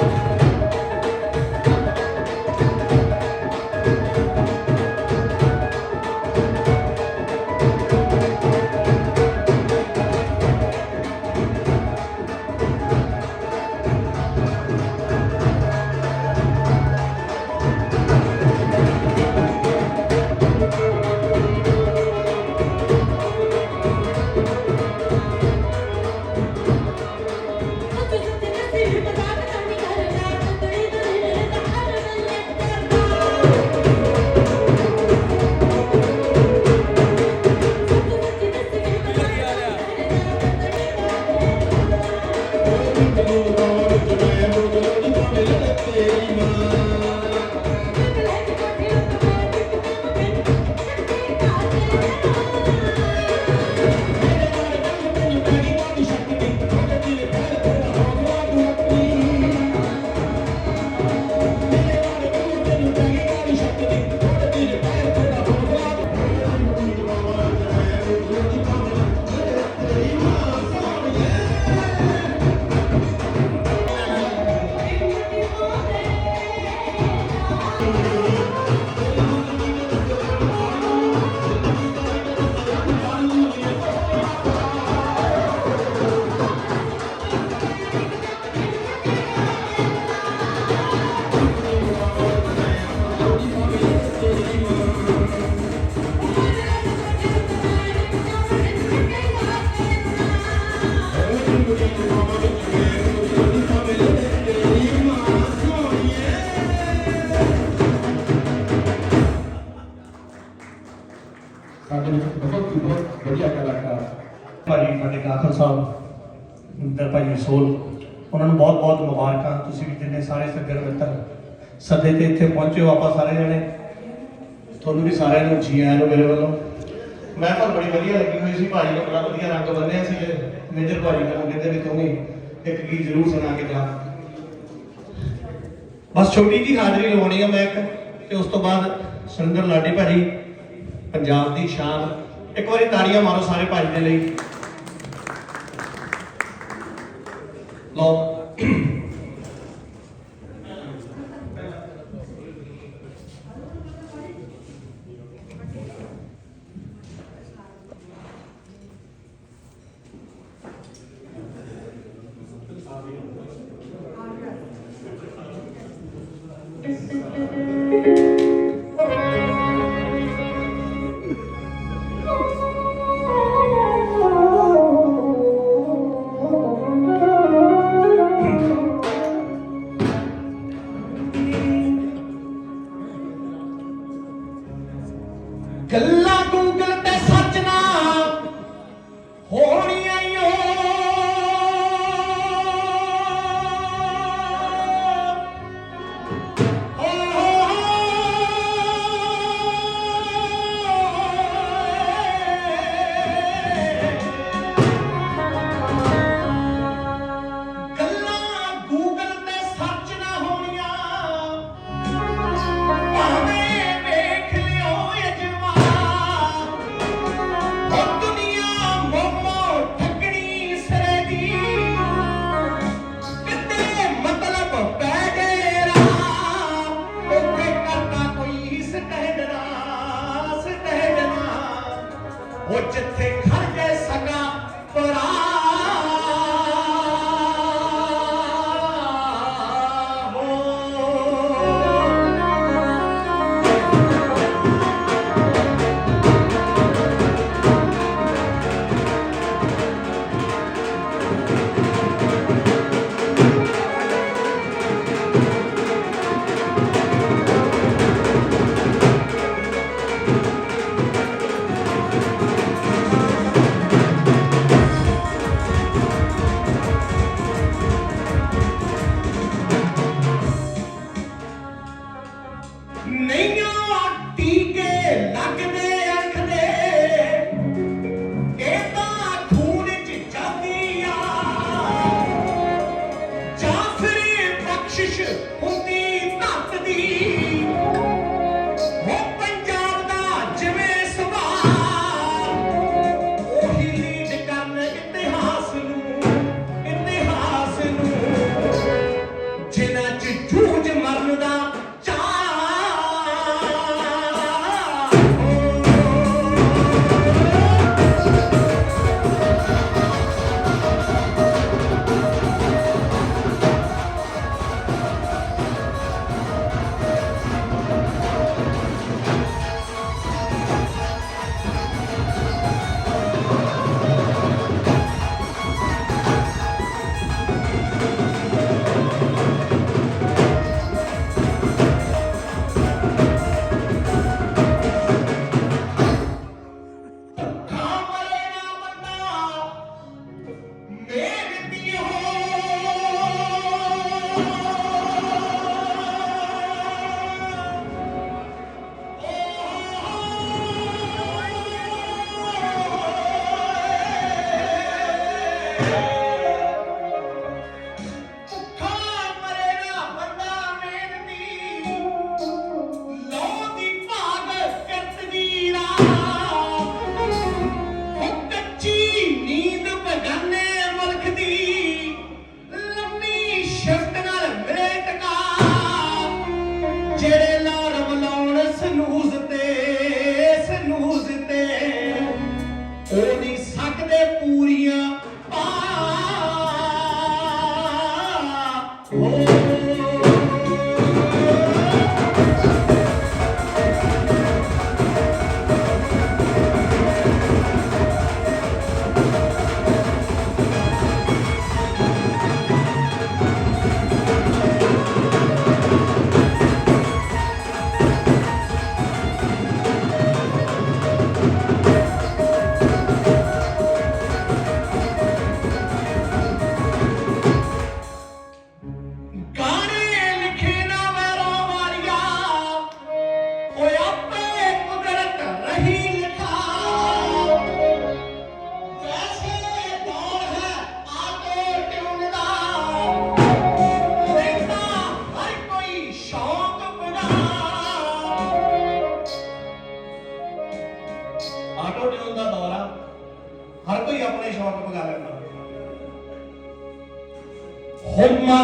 ਸਾਡੇ ਸਾਡੇ ਗਾਖਰ ਸਾਹਿਬ, ਇੰਦਰ ਭਾਈ ਸੋਲ ਉਹਨਾਂ ਨੂੰ ਬਹੁਤ ਬਹੁਤ ਮੁਬਾਰਕਾਂ। ਤੁਸੀਂ ਵੀ ਜਿੰਨੇ ਸਾਰੇ ਸੱਜਣ ਮਿੱਤਰ ਸੱਦੇ ਤੇ ਇੱਥੇ ਪਹੁੰਚੇ ਹੋ, ਆਪਾਂ ਸਾਰੇ ਜਣੇ। ਤੁਹਾਨੂੰ ਵੀ ਸਾਰਿਆਂ ਨੂੰ ਜੀ ਆਇਆਂ ਨੂੰ ਮੇਰੇ ਵੱਲੋਂ। ਮੈਂ ਤਾਂ ਬੜੀ ਵਧੀਆ ਲੱਗੀ ਹੋਈ ਸੀ ਭਾਜੀ ਨੇ ਬੜਾ ਵਧੀਆ ਰੰਗ ਬੰਨਿਆ ਸੀ ਮੇਜਰ ਭਾਜੀ ਮੈਨੂੰ ਕਹਿੰਦੇ ਵੀ ਤੂੰ ਵੀ ਇੱਕ ਗੀਤ ਜ਼ਰੂਰ ਸੁਣਾ ਕੇ ਜਾ। ਬਸ ਛੋਟੀ ਜੀ ਹਾਜ਼ਰੀ ਲਵਾਉਣੀ ਆ ਮੈਂ ਇੱਕ, ਤੇ ਉਸ ਤੋਂ ਬਾਅਦ ਸੁਰਿੰਦਰ ਲਾਡੀ ਭਾਜੀ, ਪੰਜਾਬ ਦੀ ਸ਼ਾਨ। ਇੱਕ ਵਾਰੀ ਤਾੜੀਆਂ ਮਾਰੋ ਸਾਰੇ ਭਾਜੀ ਦੇ ਲਈ। 너 ਗੱਲਾਂ ਗੂਗਲ ਤੇ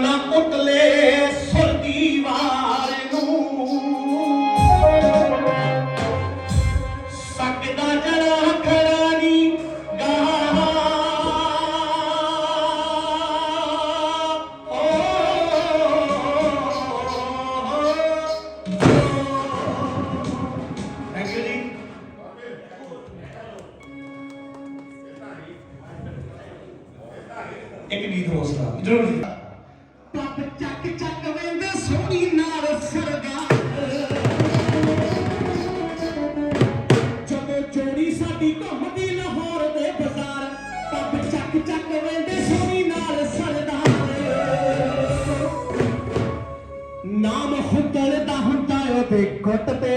ਨਾ ਕੁੱਟਲੇ ਸੁਰਦੀ ਵਾਲ ਨੂੰ। ਸਕਦਾ ਜਰਾ ਖੜਾ ਨਹੀਂ ਥੈਂਕ ਯੂ ਜੀ। ਇੱਕ ਨੀਤ ਹੌਸਲਾ ਜਰੂਰ córtate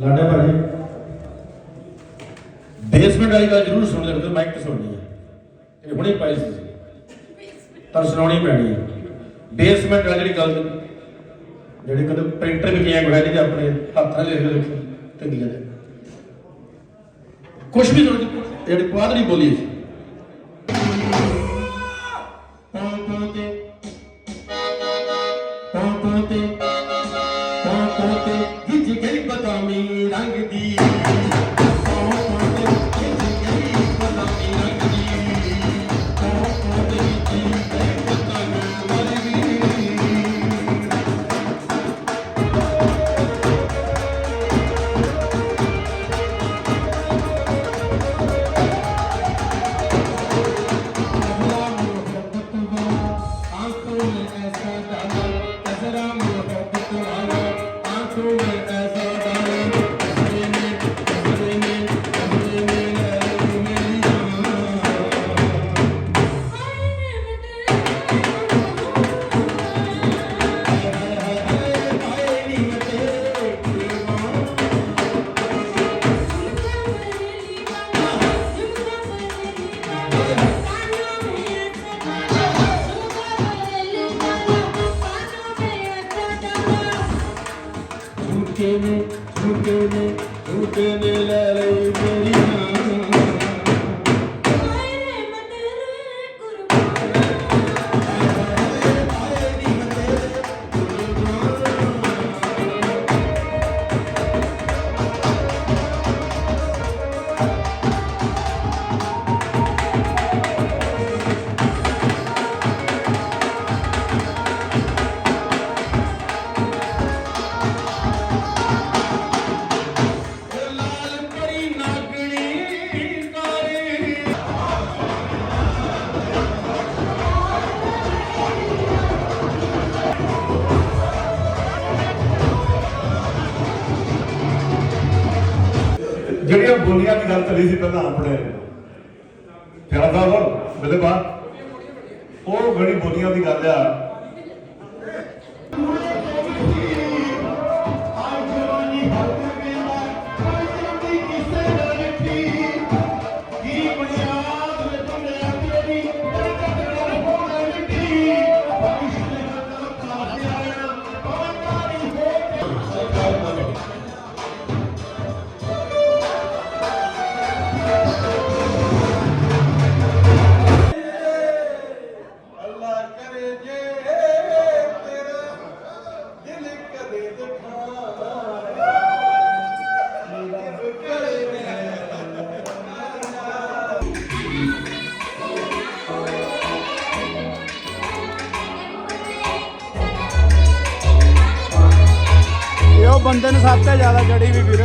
ਲਾਡਾ ਭਾਜੀ। ਬੇਸਮੈਂਟ ਵਾਲੀ ਗੱਲ ਜ਼ਰੂਰ ਸੁਣ ਲੈਂਦੇ ਮਾਈਕ ਤੇ ਸੁਣਨੀ ਹੈ ਇਹ ਹੁਣੇ ਪਾਈ ਸੀ। ਤਾਂ ਸੁਣਾਉਣੀ ਪੈਣੀ ਹੈ ਬੇਸਮੈਂਟ ਵਾਲੀ ਜਿਹੜੀ ਗੱਲ ਜਿਹੜੀ ਕਦੇ ਪ੍ਰਿੰਟਰ ਵੀ ਕਿਹਾ ਹੋਇਆ ਨਹੀਂ ਆਪਣੇ, ਹੱਥਾਂ ਨਾਲ ਲਿਖ ਲਿਖ ਟੰਗੀਆਂ ਤੇ ਕੁਝ ਵੀ ਸੁਣ ਜਿਹੜੀ ਕੁਆਦਰੀ ਬੋਲੀ ਸੀ ਪੋਂ ਪੋਂ ਤੇ ਪੋਂ ਪੋਂ ਗਿੱਜ ਗਈ ਬਦਾਮੀ ਰੰਗ ਦੀ। ਜਿਹੜੀਆਂ ਦੀ ਗੱਲ ਚੱਲੀ ਸੀ ਪਹਿਲਾਂ ਆਪਣੇ। ਪਿਆਰ ਸਾਹਿਬ ਬਿਲੇ ਬਾਤ ਉਹ ਗੜੀ ਬੋਲੀਆਂ ਦੀ ਗੱਲ ਆ। ਬੰਦੇ ਨੂੰ ਸਭ ਤੋਂ ਜ਼ਿਆਦਾ ਜੜੀ ਵੀ ਵੀਰ।